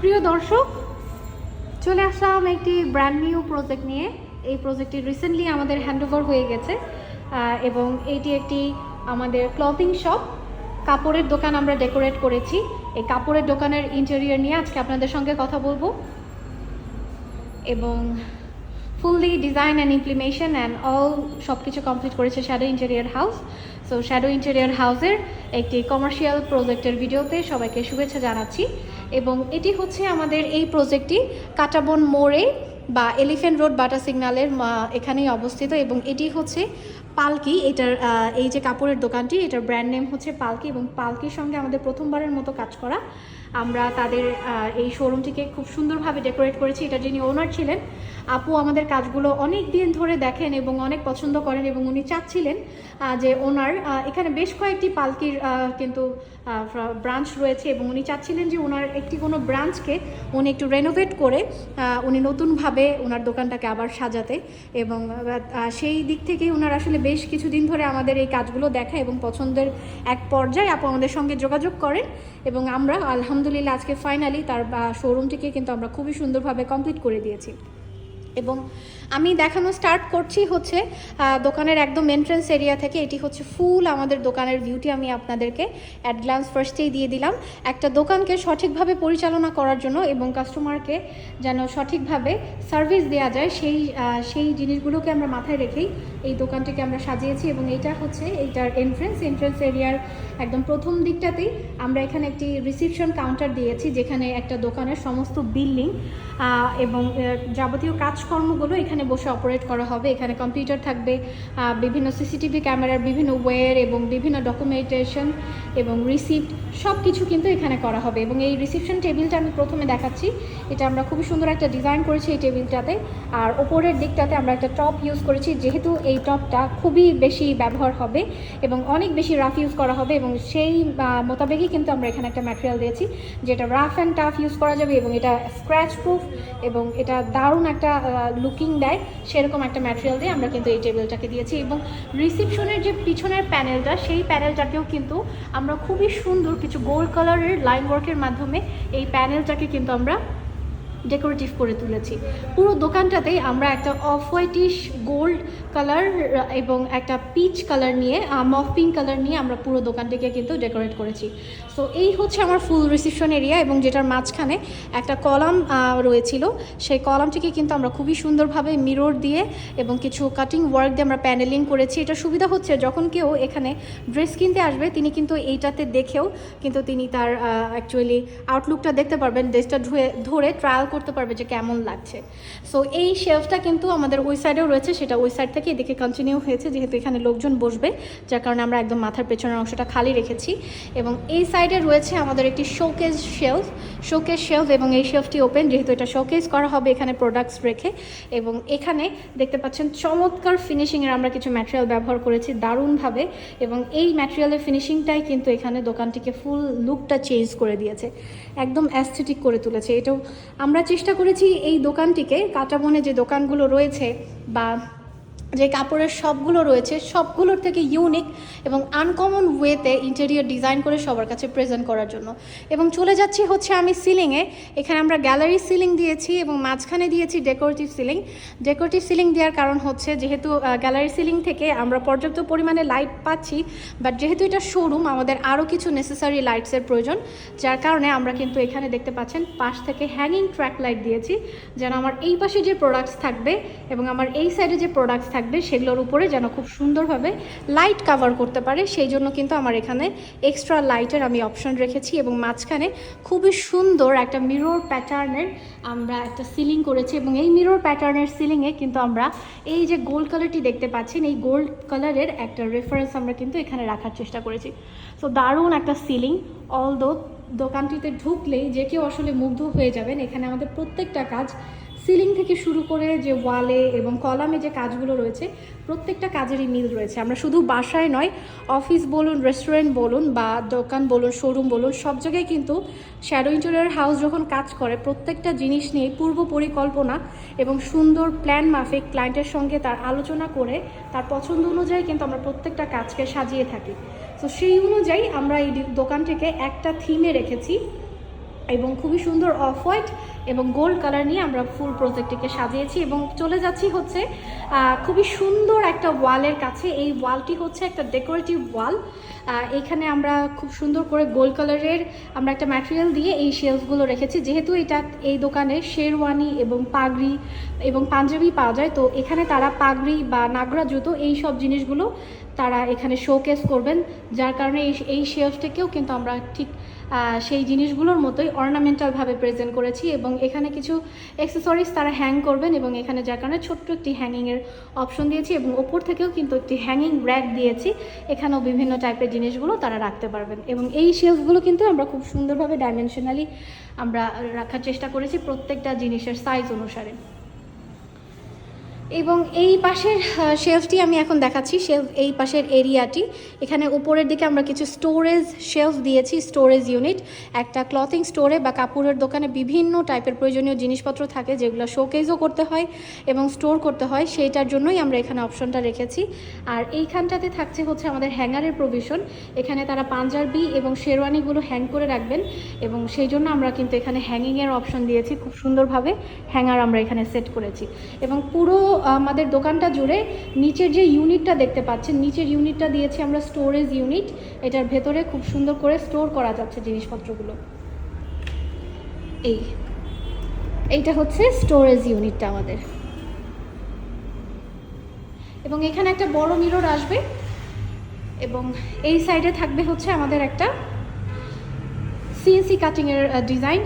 প্রিয় দর্শক, চলে আসলাম একটি ব্র্যান্ড নিউ প্রজেক্ট নিয়ে। এই প্রজেক্টটি রিসেন্টলি আমাদের হ্যান্ডওভার হয়ে গেছে এবং এটি একটি আমাদের ক্লথিং শপ কাপড়ের দোকান আমরা ডেকোরেট করেছি। এই কাপড়ের দোকানের ইন্টেরিয়র নিয়ে আজকে আপনাদের সঙ্গে কথা বলব। এবং fully design and implementation and all সব কিছু কমপ্লিট করেছে Shadow Interior House so Shadow Interior হাউসের একটি কমার্শিয়াল প্রজেক্টের ভিডিওতে সবাইকে শুভেচ্ছা জানাচ্ছি। এবং এটি হচ্ছে আমাদের এই প্রজেক্টটি কাটাবন মোড়ে বা এলিফেন্ট রোড বাটা সিগন্যালের এখানেই অবস্থিত এবং এটি হচ্ছে পালকি এটার এই যে কাপড়ের দোকানটি, এটার ব্র্যান্ড নেম হচ্ছে পালকি এবং পালকির সঙ্গে আমাদের প্রথমবারের মতো কাজ করা আমরা তাদের এই শোরুমটিকে খুব সুন্দরভাবে ডেকোরেট করেছি। এটা যিনি ওনার ছিলেন, আপু আমাদের কাজগুলো অনেক দিন ধরে দেখেন এবং অনেক পছন্দ করেন এবং উনি চাচ্ছিলেন যে ওনার এখানে বেশ কয়েকটি পালকির কিন্তু ব্রাঞ্চ রয়েছে এবং উনি চাচ্ছিলেন যে ওনার একটি কোনো ব্রাঞ্চকে উনি একটু রেনোভেট করে উনি নতুনভাবে ওনার দোকানটাকে আবার সাজাতে এবং সেই দিক থেকে ওনার আসলে বেশ কিছুদিন ধরে আমাদের এই কাজগুলো দেখা এবং পছন্দের এক পর্যায়ে আপু আমাদের সঙ্গে যোগাযোগ করেন এবং আমরা আলহামদুলিল্লাহ আজকে ফাইনালি তার শোরুমটিকে কিন্তু আমরা খুবই সুন্দরভাবে কমপ্লিট করে দিয়েছি। এবং আমি দেখানো স্টার্ট করছি হচ্ছে দোকানের একদম এন্ট্রেন্স এরিয়া থেকে। এটি হচ্ছে ফুল আমাদের দোকানের ভিউটি আমি আপনাদেরকে অ্যাট গ্লান্স ফার্স্টেই দিয়ে দিলাম। একটা দোকানকে সঠিকভাবে পরিচালনা করার জন্য এবং কাস্টমারকে যেন সঠিকভাবে সার্ভিস দেওয়া যায়, সেই সেই জিনিসগুলোকে আমরা মাথায় রেখেই এই দোকানটিকে আমরা সাজিয়েছি এবং এইটা হচ্ছে এইটার এন্ট্রেন্স এন্ট্রেন্স এরিয়ার একদম প্রথম দিকটাতেই আমরা এখানে একটি রিসিপশন কাউন্টার দিয়েছি, যেখানে একটা দোকানের সমস্ত বিল্ডিং এবং যাবতীয় যাবতীয় কাজকর্মগুলো এখানে বসে অপারেট করা হবে। এখানে কম্পিউটার থাকবে বিভিন্ন সিসিটিভি ক্যামেরার বিভিন্ন ওয়ের এবং বিভিন্ন ডকুমেন্টেশন এবং রিসিপ্ট সব কিছু কিন্তু এখানে করা হবে এবং এই রিসিপশন টেবিলটা আমি প্রথমে দেখাচ্ছি। এটা আমরা খুবই সুন্দর একটা ডিজাইন করেছি এই টেবিলটাতে আর ওপরের দিকটাতে আমরা একটা টপ ইউজ করেছি, যেহেতু এই টপটা খুবই বেশি ব্যবহার হবে এবং অনেক বেশি রাফ ইউজ করা হবে এবং সেই মোতাবেকই কিন্তু আমরা এখানে একটা ম্যাটেরিয়াল দিয়েছি, যেটা রাফ অ্যান্ড টাফ ইউজ করা যাবে এবং এটা স্ক্র্যাচ প্রুফ এবং এটা দারুণ একটা লুকিং দেয়, সেরকম একটা ম্যাটেরিয়াল দিয়ে আমরা কিন্তু এই টেবিলটাকে দিয়েছি এবং রিসিপশনের যে পিছনের প্যানেলটা সেই প্যানেলটাকেও কিন্তু আমরা খুবই সুন্দর কিছু গোল্ড কালারের লাইন ওয়ার্কের মাধ্যমে এই প্যানেলটাকে কিন্তু আমরা ডেকোরেটিভ করে তুলেছি। পুরো দোকানটাতেই আমরা একটা অফ হোয়াইটিশ গোল্ড কালার এবং একটা পিচ কালার নিয়ে মফ পিঙ্ক কালার নিয়ে আমরা পুরো দোকানটিকে কিন্তু ডেকোরেট করেছি। সো এই হচ্ছে আমার ফুল রিসিপশন এরিয়া এবং যেটার মাঝখানে একটা কলাম রয়েছিল। সেই কলামটিকে কিন্তু আমরা খুবই সুন্দরভাবে মিরর দিয়ে এবং কিছু কাটিং ওয়ার্ক দিয়ে আমরা প্যানেলিং করেছি। এটা সুবিধা হচ্ছে যখন কেউ এখানে ড্রেস কিনতে আসবে, তিনি কিন্তু এইটাতে দেখেও কিন্তু তিনি তার অ্যাকচুয়ালি আউটলুকটা দেখতে পারবেন। ড্রেসটা ধুয়ে, ধরে ট্রায়াল করতে পারবে যে কেমন লাগছে। সো এই শেলফটা কিন্তু আমাদের ওই সাইডেও রয়েছে, সেটা ওই সাইড থেকে এদিকে কন্টিনিউ হয়েছে, যেহেতু এখানে লোকজন বসবে, যার কারণে আমরা একদম মাথার পেছনের অংশটা খালি রেখেছি। এবং এই সাইডে রয়েছে আমাদের একটি শোকেজ শেলফ শোকেজ শেলফ এবং এই শেলফটি ওপেন যেহেতু এটা শোকেজ করা হবে এখানে প্রোডাক্টস রেখে। এবং এখানে দেখতে পাচ্ছেন চমৎকার ফিনিশিংয়ের আমরা কিছু ম্যাটেরিয়াল ব্যবহার করেছি দারুণভাবে। এবং এই ম্যাটেরিয়ালের ফিনিশিংটাই কিন্তু এখানে দোকানটিকে ফুল লুকটা চেঞ্জ করে দিয়েছে। একদম অ্যাস্থেটিক করে তুলেছে। এটাও আমরা চেষ্টা করেছি এই দোকানটিকে কাটাবনে যে দোকানগুলো রয়েছে বা যে কাপড়ের সবগুলো রয়েছে, সবগুলোর থেকে ইউনিক এবং আনকমন ওয়েতে ইন্টেরিয়র ডিজাইন করে সবার কাছে প্রেজেন্ট করার জন্য। এবং চলে যাচ্ছি হচ্ছে আমি সিলিংয়ে এখানে আমরা গ্যালারি সিলিং দিয়েছি এবং মাঝখানে দিয়েছি ডেকোরেটিভ সিলিং ডেকোরেটিভ সিলিং দেওয়ার কারণ হচ্ছে যেহেতু গ্যালারি সিলিং থেকে আমরা পর্যাপ্ত পরিমাণে লাইট পাচ্ছি বাট যেহেতু এটা শোরুম আমাদের আরও কিছু নেসেসারি লাইটসের প্রয়োজন, যার কারণে আমরা কিন্তু এখানে দেখতে পাচ্ছেন পাশ থেকে হ্যাঙ্গিং ট্র্যাক লাইট দিয়েছি, যেন আমার এই পাশে যে প্রোডাক্টস থাকবে এবং আমার এই সাইডে যে প্রোডাক্টস থাকবে সেগুলোর উপরে যেন খুব সুন্দরভাবে লাইট কাভার করতে পারে, সেই জন্য কিন্তু আমার এখানে এক্সট্রা লাইটের আমি অপশন রেখেছি এবং মাঝখানে খুবই সুন্দর একটা মিরর প্যাটার্নের আমরা একটা সিলিং করেছি এবং এই মিরর প্যাটার্নের সিলিংয়ে কিন্তু আমরা এই যে গোল্ড কালারটি দেখতে পাচ্ছেন, এই গোল্ড কালারের একটা রেফারেন্স আমরা কিন্তু এখানে রাখার চেষ্টা করেছি। সো দারুণ একটা সিলিং অল দো দোকানটিতে ঢুকলেই যে কেউ আসলে মুগ্ধ হয়ে যাবেন, এখানে আমাদের প্রত্যেকটা কাজ সিলিং থেকে শুরু করে যে ওয়ালে এবং কলামে যে কাজগুলো রয়েছে, প্রত্যেকটা কাজেরই মিল রয়েছে। আমরা শুধু বাসায় নয় অফিস বলুন রেস্টুরেন্ট বলুন বা দোকান বলুন শোরুম বলুন, সব জায়গায় কিন্তু শ্যাডো ইন্টেরিয়ার হাউস যখন কাজ করে, প্রত্যেকটা জিনিস নিয়ে পূর্ব পরিকল্পনা এবং সুন্দর প্ল্যান মাফিক ক্লায়েন্টের সঙ্গে তার আলোচনা করে, তার পছন্দ অনুযায়ী কিন্তু আমরা প্রত্যেকটা কাজকে সাজিয়ে থাকি। তো সেই অনুযায়ী আমরা এই দোকানটিকে একটা থিমে রেখেছি এবং খুবই সুন্দর অফ হোয়াইট এবং গোল্ড কালার নিয়ে আমরা ফুল প্রজেক্টটিকে সাজিয়েছি এবং চলে যাচ্ছি হচ্ছে খুবই সুন্দর একটা ওয়ালের কাছে। এই ওয়ালটি হচ্ছে একটা ডেকোরেটিভ ওয়াল। এখানে আমরা খুব সুন্দর করে গোল্ড কালারের আমরা একটা ম্যাটেরিয়াল দিয়ে এই শেলফগুলো রেখেছি। যেহেতু এটা এই দোকানে শেরওয়ানি এবং পাগড়ি এবং পাঞ্জাবি পাওয়া যায়, তো এখানে তারা পাগড়ি বা নাগরা জুতো এই সব জিনিসগুলো তারা এখানে শোকেস করবেন। যার কারণে এই শেলফটাকেও কিন্তু আমরা ঠিক সেই জিনিসগুলোর মতোই অর্নামেন্টালভাবে প্রেজেন্ট করেছি এবং এখানে কিছু অ্যাক্সেসরিজ তারা হ্যাং করবেন এবং এখানে যার কারণে ছোট্ট একটি হ্যাঙ্গিংয়ের অপশন দিয়েছি এবং ওপর থেকেও কিন্তু একটি হ্যাঙ্গিং র্যাক দিয়েছি। এখানেও বিভিন্ন টাইপের জিনিসগুলো তারা রাখতে পারবেন এবং এই শেলফগুলো কিন্তু আমরা খুব সুন্দরভাবে ডাইমেনশনালি আমরা রাখার চেষ্টা করেছি প্রত্যেকটা জিনিসের সাইজ অনুসারে। এবং এই পাশের শেলফটি আমি এখন দেখাচ্ছি। শেলফ এই পাশের এরিয়াটি এখানে উপরের দিকে আমরা কিছু স্টোরেজ শেলফ দিয়েছি স্টোরেজ ইউনিট একটা ক্লথিং স্টোরে বা কাপড়ের দোকানে বিভিন্ন টাইপের প্রয়োজনীয় জিনিসপত্র থাকে, যেগুলো শোকেজও করতে হয় এবং স্টোর করতে হয়। সেইটার জন্যই আমরা এখানে অপশনটা রেখেছি। আর এইখানটাতে থাকছে হচ্ছে আমাদের হ্যাঙ্গারের প্রভিশন এখানে তারা পাঞ্জাবি এবং শেরওয়ানিগুলো হ্যাং করে রাখবেন এবং সেই জন্য আমরা কিন্তু এখানে হ্যাঙ্গিংয়ের অপশন দিয়েছি। খুব সুন্দরভাবে হ্যাঙ্গার আমরা এখানে সেট করেছি। এবং পুরো আমাদের দোকানটা জুড়ে নিচের যে ইউনিটটা দেখতে পাচ্ছেন, নিচের ইউনিটটা দিয়েছি আমরা স্টোরেজ ইউনিট এটার ভেতরে খুব সুন্দর করে স্টোর করা যাচ্ছে জিনিসপত্রগুলো। এই, এইটা হচ্ছে স্টোরেজ ইউনিটটা আমাদের। এবং এখানে একটা বড় মিরর আসবে এবং এই সাইডে থাকবে হচ্ছে আমাদের একটা সিএনসি কাটিংয়ের ডিজাইন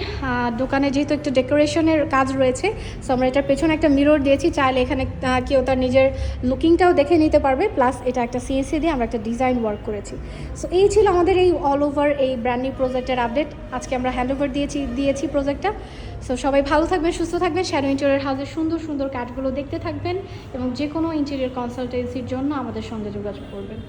দোকানে যেহেতু একটু ডেকোরেশনের কাজ রয়েছে সো আমরা এটার পেছনে একটা মিরর দিয়েছি, চাইলে এখানে কেউ তার নিজের লুকিংটাও দেখে নিতে পারবে প্লাস এটা একটা সিএনসি দিয়ে আমরা একটা ডিজাইন ওয়ার্ক করেছি। সো এই ছিল আমাদের এই অল ওভার এই ব্র্যান্ড নিউ প্রজেক্টের আপডেট আজকে আমরা হ্যান্ড ওভার দিয়েছি দিয়েছি প্রজেক্টটা সো সবাই ভালো থাকবেন, সুস্থ থাকবেন শ্যাডো ইন্টেরিয়র হাউসের সুন্দর সুন্দর কাঠগুলো দেখতে থাকবেন এবং যে কোনো ইন্টেরিয়র কনসালটেন্সির জন্য আমাদের সঙ্গে যোগাযোগ করবেন।